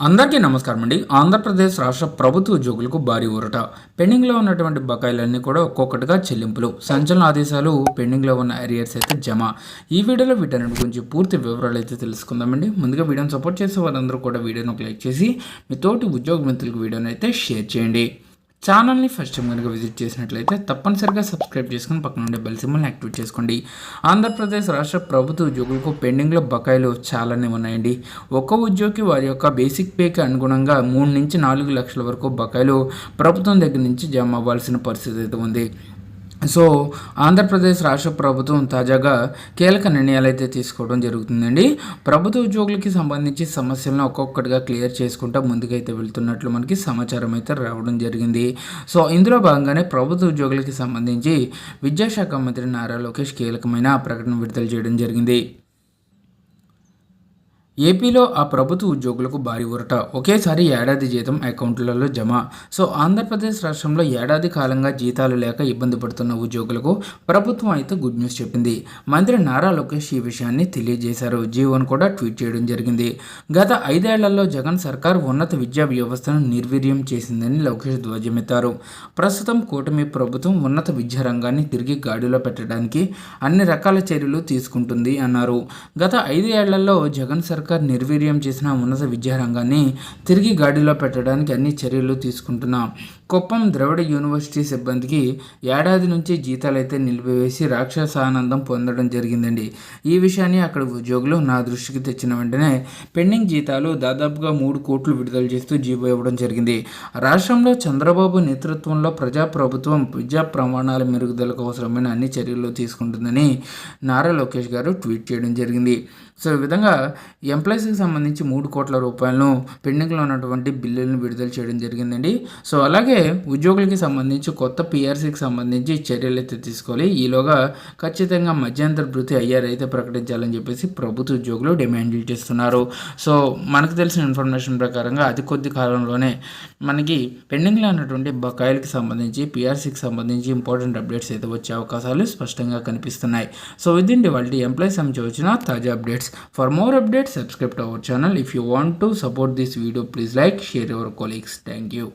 అందరికీ నమస్కారం అండి. ఆంధ్రప్రదేశ్ రాష్ట్ర ప్రభుత్వ ఉద్యోగులకు భారీ ఊరట. పెండింగ్లో ఉన్నటువంటి బకాయిలన్నీ కూడా ఒక్కొక్కటిగా చెల్లింపులు. సంచలన ఆదేశాలు పెండింగ్లో ఉన్న ఏరియర్స్ అయితే జమ. ఈ వీడియోలో వీటన్నిటి గురించి పూర్తి వివరాలు అయితే తెలుసుకుందామండి ముందుగా వీడియోని సపోర్ట్ చేసే వారందరూ కూడా వీడియోను ఒక లైక్ చేసి మీ తోటి ఉద్యోగ మిత్రులకు వీడియోని అయితే షేర్ చేయండి. ఛానల్ని ఫస్ట్ టైం కనుక విజిట్ చేసినట్లయితే తప్పనిసరిగా సబ్స్క్రైబ్ చేసుకుని పక్కన ఉండే బెల్ సింబల్ని యాక్టివేట్ చేసుకోండి. ఆంధ్రప్రదేశ్ రాష్ట్ర ప్రభుత్వ ఉద్యోగులకు పెండింగ్లో బకాయిలు చాలానే ఉన్నాయండి. ఒక్క ఉద్యోగి వారి యొక్క బేసిక్ పేకి అనుగుణంగా మూడు నుంచి నాలుగు లక్షల వరకు బకాయిలు ప్రభుత్వం దగ్గర నుంచి జమ అవ్వాల్సిన పరిస్థితి అయితే ఉంది. సో ఆంధ్రప్రదేశ్ రాష్ట్ర ప్రభుత్వం తాజాగా కీలక నిర్ణయాలు అయితే తీసుకోవడం జరుగుతుందండి. ప్రభుత్వ ఉద్యోగులకి సంబంధించి సమస్యలను ఒక్కొక్కటిగా క్లియర్ చేసుకుంటూ ముందుకైతే వెళ్తున్నట్లు మనకి సమాచారం అయితే రావడం జరిగింది. సో ఇందులో భాగంగానే ప్రభుత్వ ఉద్యోగులకి సంబంధించి విద్యాశాఖ మంత్రి నారా లోకేష్ కీలకమైన ప్రకటన విడుదల చేయడం జరిగింది. ఏపీలో ఆ ప్రభుత్వ ఉద్యోగులకు భారీ ఊరట. ఒకేసారి ఏడాది జీతం అకౌంట్లలో జమ. సో ఆంధ్రప్రదేశ్ రాష్ట్రంలో ఏడాది కాలంగా జీతాలు లేక ఇబ్బంది పడుతున్న ఉద్యోగులకు ప్రభుత్వం అయితే గుడ్ న్యూస్ చెప్పింది. మంత్రి నారా లోకేష్ ఈ విషయాన్ని తెలియజేశారు. జీవన్ కూడా ట్వీట్ చేయడం జరిగింది. గత ఐదేళ్ళలో జగన్ సర్కార్ ఉన్నత విద్యా వ్యవస్థను నిర్వీర్యం చేసిందని లోకేష్ ధ్వజమెత్తారు. ప్రస్తుతం కూటమి ప్రభుత్వం ఉన్నత విద్యా రంగాన్ని తిరిగి గాడిలో పెట్టడానికి అన్ని రకాల చర్యలు తీసుకుంటుంది అన్నారు. గత ఐదు ఏళ్ళలో జగన్ సర్కార్ సర్కార్ నిర్వీర్యం చేసిన ఉన్నత విద్యారంగాన్ని తిరిగి గాడిలో పెట్టడానికి అన్ని చర్యలు తీసుకుంటున్నాం. కుప్పం ద్రవిడ యూనివర్సిటీ సిబ్బందికి ఏడాది నుంచి జీతాలైతే నిలిపివేసి రాక్షసానందం పొందడం జరిగిందండి. ఈ విషయాన్ని అక్కడ ఉద్యోగులు నా దృష్టికి తెచ్చిన వెంటనే పెండింగ్ జీతాలు దాదాపుగా మూడు కోట్లు విడుదల చేస్తూ జీవో ఇవ్వడం జరిగింది. రాష్ట్రంలో చంద్రబాబు నేతృత్వంలో ప్రజాప్రభుత్వం విద్యా ప్రమాణాల మెరుగుదలకు అవసరమైన అన్ని చర్యలు తీసుకుంటుందని నారా లోకేష్ గారు ట్వీట్ చేయడం జరిగింది. సో ఈ విధంగా ఎంప్లాయీస్కి సంబంధించి మూడు కోట్ల రూపాయలను పెండింగ్లో ఉన్నటువంటి బిల్లులను విడుదల చేయడం జరిగిందండి. సో అలాగే ఉద్యోగులకి సంబంధించి కొత్త పిఆర్సీకి సంబంధించి చర్యలు అయితే తీసుకోవాలి. ఈలోగా ఖచ్చితంగా మధ్యంతర భృతి ఐఆర్ అయితే ప్రకటించాలని చెప్పేసి ప్రభుత్వ ఉద్యోగులు డిమాండ్లు చేస్తున్నారు. సో మనకు తెలిసిన ఇన్ఫర్మేషన్ ప్రకారంగా అతి కొద్ది కాలంలోనే మనకి పెండింగ్లో ఉన్నటువంటి బకాయిలకి సంబంధించి పిఆర్సీకి సంబంధించి ఇంపార్టెంట్ అప్డేట్స్ అయితే వచ్చే అవకాశాలు స్పష్టంగా కనిపిస్తున్నాయి. సో ఇదండి వాళ్ళ ఎంప్లాయీస్ సంబంధించి వచ్చిన తాజా updates. For more updates subscribe to our channel. If you want to support this video, please like, share your colleagues. Thank you.